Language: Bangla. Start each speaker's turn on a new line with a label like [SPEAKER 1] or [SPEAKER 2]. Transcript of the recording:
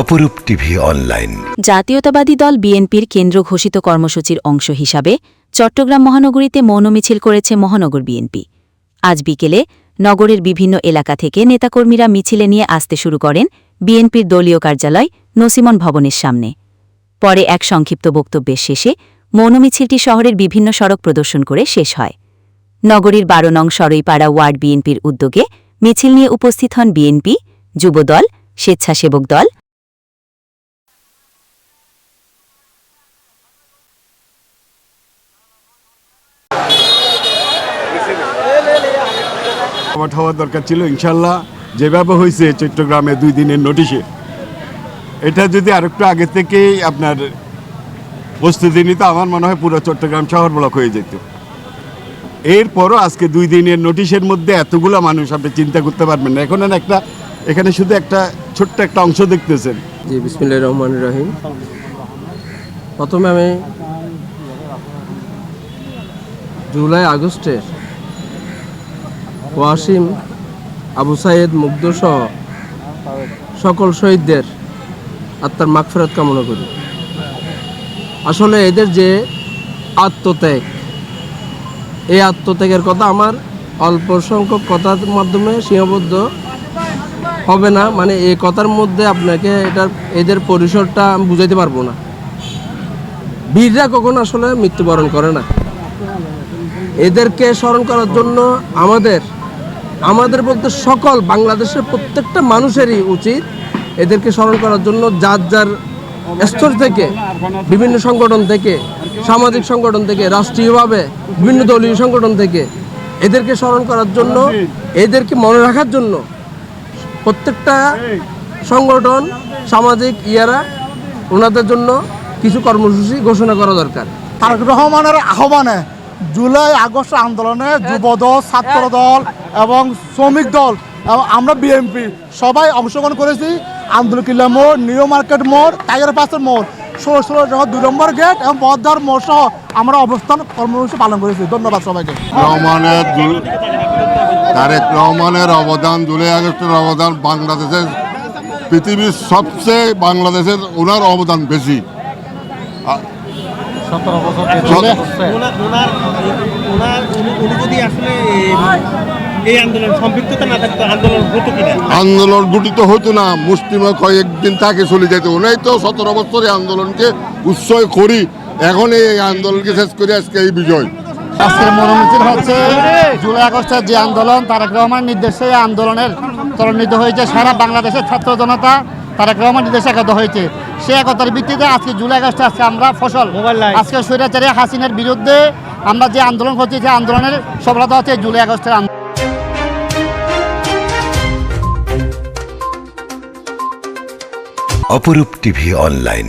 [SPEAKER 1] অপরূপ টিভি অনলাইন।
[SPEAKER 2] জাতীয়তাবাদী দল বিএনপির কেন্দ্র ঘোষিত কর্মসূচির অংশ হিসাবে চট্টগ্রাম মহানগরীতে মৌন মিছিল করেছে মহানগর বিএনপি। আজ বিকেলে নগরের বিভিন্ন এলাকা থেকে নেতাকর্মীরা মিছিলে নিয়ে আসতে শুরু করেন বিএনপির দলীয় কার্যালয় নসিমন ভবনের সামনে। পরে এক সংক্ষিপ্ত বক্তব্যের শেষে মৌন মিছিলটি শহরের বিভিন্ন সড়ক প্রদর্শন করে শেষ হয়। নগরীর বারো নং সরইপাড়া ওয়ার্ড বিএনপির উদ্যোগে মিছিল নিয়ে উপস্থিত হন বিএনপি, যুবদল, স্বেচ্ছাসেবক দল
[SPEAKER 3] আমার হওয়ার দরকার ছিল, ইনশাল্লাহ যেভাবে হয়েছে চট্টগ্রামে দুই দিনের নোটিশে এটা যদি আরেকটু আগে থেকেই আপনার প্রস্তুতি নিত, আমার মনে হয় পুরো চট্টগ্রাম শহর ব্লক হয়ে যেত। এরপরও আজকে দুই দিনের নোটিশের মধ্যে এতগুলো মানুষ আপনি চিন্তা করতে পারবেন না। এখন একটা, এখানে শুধু একটা ছোট্ট একটা অংশ দেখতেছেন।
[SPEAKER 4] জি, বিসমিল্লাহির রহমানির রহিম। প্রথমে আমি জুলাই আগস্টের ওয়াসিম, আবু সাইদ মুগ্ধ সহ সকল শহীদদের আত্মার মাগফেরত কামনা করি। আসলে এদের যে আত্মত্যাগ, এই আত্মত্যাগের কথা আমার অল্প সংখ্যক কথার মাধ্যমে সীমাবদ্ধ হবে না। মানে এই কথার মধ্যে আপনাকে এটার, এদের পরিসরটা আমি বুঝাইতে পারব না। বীররা কখনো আসলে মৃত্যুবরণ করে না। এদেরকে স্মরণ করার জন্য আমাদের আমাদের বলতে সকল বাংলাদেশের প্রত্যেকটা মানুষেরই উচিত এদেরকে স্মরণ করার জন্য যার যার স্তর থেকে, বিভিন্ন সংগঠন থেকে, সামাজিক সংগঠন থেকে, রাষ্ট্রীয়ভাবে, বিভিন্ন দলীয় সংগঠন থেকে এদেরকে স্মরণ করার জন্য, এদেরকে মনে রাখার জন্য প্রত্যেকটা সংগঠন, সামাজিক ইয়ারা ওনাদের জন্য কিছু কর্মসূচি ঘোষণা করা দরকার।
[SPEAKER 5] তারেক রহমানের আহ্বানে জুলাই আগস্ট আন্দোলনে যুবদল ছাত্র দল এবং শ্রমিক দল এবং আমরা বিএনপি সবাই অংশগ্রহণ করেছি। আন্দোলন কিল্লা মোড় নিউ মার্কেট মোড় টাইগার পাসের মোড় ষোলো ষোলো সহ দুই নম্বর গেট এবং বদ্দার মোড় সহ আমরা অবস্থান কর্মসূচি পালন করেছি। ধন্যবাদ সবাইকে।
[SPEAKER 6] রহমানের তারেক রহমানের অবদান জুলাই আগস্টের অবদান বাংলাদেশের পৃথিবীর সবচেয়ে বাংলাদেশের ওনার অবদান বেশি। সত-
[SPEAKER 7] ওনার এই আন্দোলন সম্পৃক্ততা না থাকতো আন্দোলন হতো কিনা?
[SPEAKER 6] আন্দোলন গঠিত হতো না। মুসলিমা কয়েকদিন তাকে চলে যেত। ওনাই তো সতেরো বছর এই আন্দোলনকে উৎসয় করি। এখন এই আন্দোলনকে শেষ করে আজকে এই বিজয়।
[SPEAKER 5] আজকের মনোমিছিল হচ্ছে জুলাই আগস্টের যে আন্দোলন তারেক রহমান নির্দেশে আন্দোলনের ত্বরান্বিত হয়েছে সারা বাংলাদেশের ছাত্র জনতা। তারেক রহমান দেশে একতা হয়েছে সে একতার ভিত্তিতে আজকে জুলাই আগস্টে আজকে আমরা ফসল আজকে স্বৈরাচারী হাসিনের বিরুদ্ধে আমরা যে আন্দোলন করছি সেই আন্দোলনের সফলতা হচ্ছে জুলাই আগস্টের আন্দোলন।
[SPEAKER 1] অপরূপ টিভি অনলাইন।